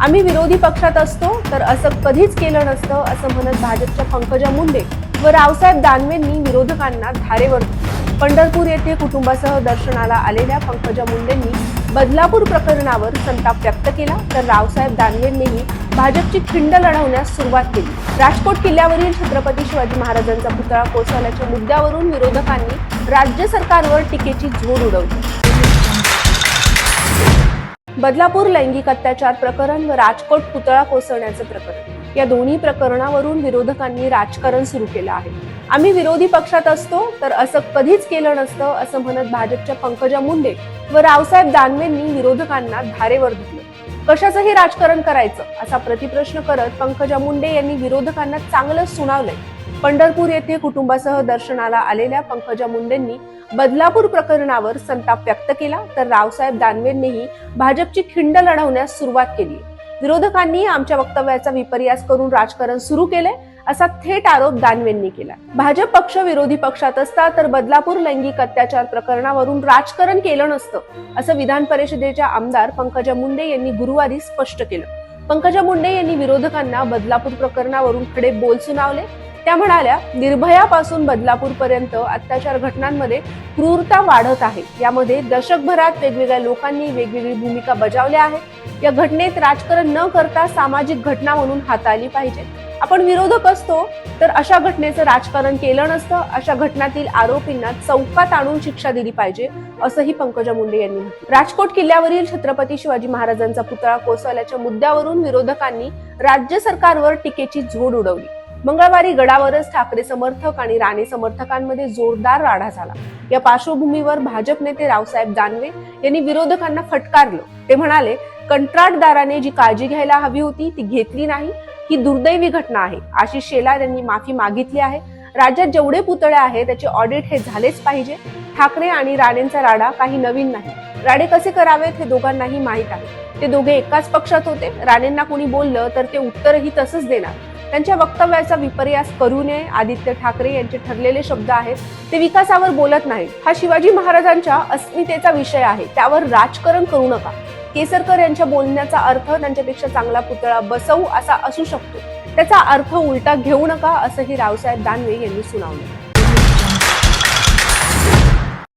आम्ही विरोधी पक्षात असतो तर असं कधीच केलं नसतं असं म्हणत भाजपच्या पंकजा मुंडे व रावसाहेब दानवेंनी विरोधकांना धारेवर पंढरपूर येथे कुटुंबासह दर्शनाला आलेल्या पंकजा मुंडेंनी बदलापूर प्रकरणावर संताप व्यक्त केला. तर रावसाहेब दानवेंनीही भाजपची खिंड लढवण्यास सुरुवात केली. राजकोट किल्ल्यावरील छत्रपती शिवाजी महाराजांचा पुतळा कोसळल्याच्या मुद्द्यावरून विरोधकांनी राज्य सरकारवर टीकेची झोड उडवली. बदलापूर लैंगिक अत्याचार प्रकरण व राजकोट पुतळा कोसळण्याचं प्रकरण. या दोन्ही प्रकरणावरून विरोधकांनी राजकारण सुरू केलं आहे. आम्ही विरोधी पक्षात असतो तर असं कधीच केलं नसतं असं म्हणत भाजपच्या पंकजा मुंडे व रावसाहेब दानवेंनी विरोधकांना धारेवर धुतलं कशाचंही राजकारण करायचं असा प्रतिप्रश्न करत पंकजा मुंडे यांनी विरोधकांना चांगलं सुनावलंय. पंढरपूर येथे कुटुंबासह दर्शनाला आलेल्या पंकजा मुंडेंनी बदलापूर प्रकरणावर संताप व्यक्त केला तर रावसाहेब दानवेंनीही भाजपची खिंड लढवण्यास सुरुवात केली. विरोधकांनी आमच्या वक्तव्याचा विपर्यास करून राजकारण सुरू केले असा थेट आरोप दानवेंनी केला. भाजप पक्ष विरोधी पक्षात असता तर बदलापूर लैंगिक अत्याचार प्रकरणावरून राजकारण केलं नसतं असं विधान परिषदेच्या आमदार पंकजा मुंडे यांनी गुरुवारी स्पष्ट केलं. पंकजा मुंडे यांनी विरोधकांना बदलापूर प्रकरणावरून खडे बोल सुनावले त्या म्हणाल्या निर्भयापासून बदलापूर पर्यंत अत्याचार घटनांमध्ये क्रूरता वाढत आहे. यामध्ये दशकभरात वेगवेगळ्या लोकांनी वेगवेगळी भूमिका बजावल्या आहेत. या घटनेत राजकारण न करता सामाजिक घटना म्हणून हाताळली पाहिजे. आपण विरोधक असतो तर अशा घटनेचं राजकारण केलं नसतं. अशा घटनातील आरोपींना चौकात आणून शिक्षा दिली पाहिजे असंही पंकजा मुंडे यांनी म्हटलं. राजकोट किल्ल्यावरील छत्रपती शिवाजी महाराजांचा पुतळा कोसळल्याच्या मुद्द्यावरून विरोधकांनी राज्य सरकारवर टीकेची झोड उडवली. मंगळवारी गडावरच ठाकरे समर्थक आणि राणे समर्थकांमध्ये जोरदार राडा झाला. या पार्श्वभूमीवर भाजप नेते रावसाहेब दानवे यांनी विरोधकांना फटकारलं. ते म्हणाले कंत्राटदाराने जी काळजी घ्यायला हवी होती ती घेतली नाही. ही दुर्दैवी घटना आहे. आशिष शेलार यांनी माफी मागितली आहे. राज्यात जेवढे पुतळे आहेत त्याचे ऑडिट हे झालेच पाहिजे. ठाकरे आणि राणेंचा राडा काही नवीन नाही. राडे कसे करावेत हे दोघांनाही माहीत आहे. ते दोघे एकाच पक्षात होते. राणेंना कोणी बोललं तर ते उत्तरही तसंच देणार. त्यांच्या वक्तव्याचा विपर्यास करू नये. आदित्य ठाकरे यांचे ठरलेले शब्द आहेत. ते विकासावर बोलत नाहीत. हा शिवाजी महाराजांच्या अस्मितेचा विषय आहे. त्यावर राजकारण करू नका. केसरकर यांच्या बोलण्याचा अर्थ त्यांच्यापेक्षा चांगला पुतळा बसवू असा असू शकतो. त्याचा अर्थ उलटा घेऊ नका असंही रावसाहेब दानवे यांनी सुनावलं.